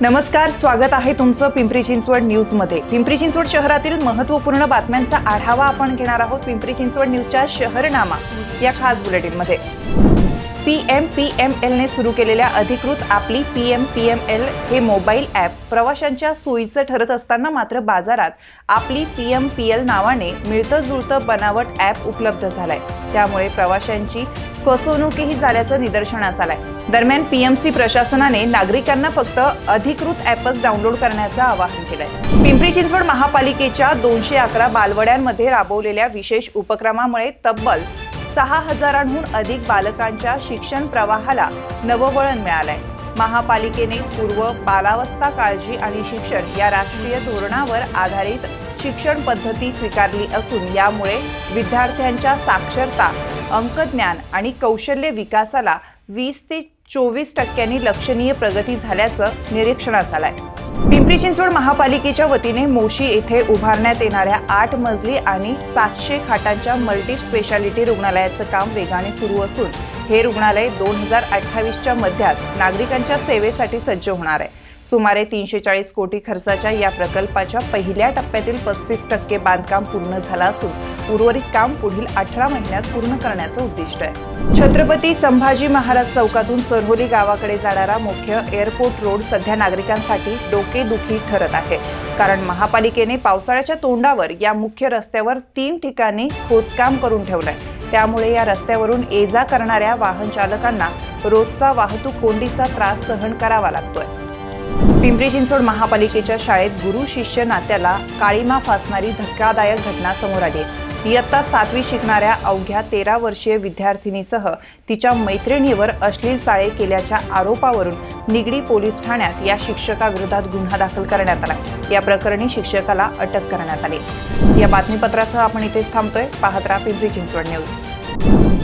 नमस्कार स्वागत आहे तुमचं पिंपरी चिंचवड न्यूजमध्ये. पिंपरी चिंचवड शहरातील महत्त्वपूर्ण बातम्यांचा आढावा आपण घेणार आहोत पिंपरी चिंचवड न्यूजच्या शहरनामा या खास बुलेटिनमध्ये. पी एम पी एम एलने सुरू केलेल्या अधिकृत आपली P M P M L हे मोबाईल ॲप प्रवाशांच्या सोयीचं ठरत असताना मात्र बाजारात आपली पी एम पी एल नावाने मिळतं जुळतं बनावट ॲप उपलब्ध झालंय. त्यामुळे प्रवाशांची फसवणूकही झाल्याचं निदर्शनास आलंय. दरम्यान पीएमसी प्रशासनाने नागरिकांना फक्त अधिकृत ॲपच डाउनलोड करण्याचं आवाहन केलंय. पिंपरी चिंचवड महापालिकेच्या दोनशे अकरा बालवड्यांमध्ये राबवलेल्या विशेष उपक्रमामुळे तब्बल सहा हजारांहून अधिक बालकांच्या शिक्षण प्रवाहाला नववळण मिळालंय. महापालिकेने पूर्व बालावस्था काळजी आणि शिक्षण या राष्ट्रीय धोरणावर आधारित शिक्षण पद्धती स्वीकारली असून यामुळे विद्यार्थ्यांच्या साक्षरता अंकज्ञान आणि कौशल्य विकासाला वीस ते चोवीस टक्क्यांनी लक्षणीय प्रगती झाल्याचं निरीक्षणास आलंय. पिंपरी चिंचवड महापालिकेच्या वतीने मोशी येथे उभारण्यात येणाऱ्या आठ मजली आणि सातशे खाटांच्या मल्टी स्पेशालिटी रुग्णालयाचं काम वेगाने सुरू असून हे रुग्णालय दोन हजार अठ्ठावीसच्या मध्यात नागरिकांच्या सेवेसाठी सज्ज होणार आहे. सुमारे तीनशे चाळीस कोटी खर्चाच्या या प्रकल्पाच्या पहिल्या टप्प्यातील पस्तीस टक्के बांधकाम पूर्ण झालं असून उर्वरित काम पुढील अठरा महिन्यात पूर्ण करण्याचं उद्दिष्ट आहे. छत्रपती संभाजी महाराज चौकातून सरहोली गावाकडे जाणारा मुख्य एअरपोर्ट रोड सध्या नागरिकांसाठी डोकेदुखी ठरत आहे. कारण महापालिकेने पावसाळ्याच्या तोंडावर या मुख्य रस्त्यावर तीन ठिकाणी खोदकाम करून ठेवलंय. त्यामुळे या रस्त्यावरून ये जा करणाऱ्या वाहन चालकांना रोजचा वाहतूक कोंडीचा त्रास सहन करावा लागतोय. पिंपरी चिंचवड महापालिकेच्या शाळेत गुरु शिष्य नात्याला काळीमा फासणारी धक्कादायक घटना समोर आली इयत्ता सातवी शिकणाऱ्या अवघ्या तेरा वर्षीय विद्यार्थिनीसह तिच्या मैत्रिणीवर अश्लील चाळे केल्याच्या आरोपावरून निगडी पोलीस ठाण्यात या शिक्षकाविरोधात गुन्हा दाखल करण्यात आला. या प्रकरणी शिक्षकाला अटक करण्यात आली. या बातमीपत्रासह आपण इथेच थांबतोय. पाहत राहा पिंपरी चिंचवड न्यूज. you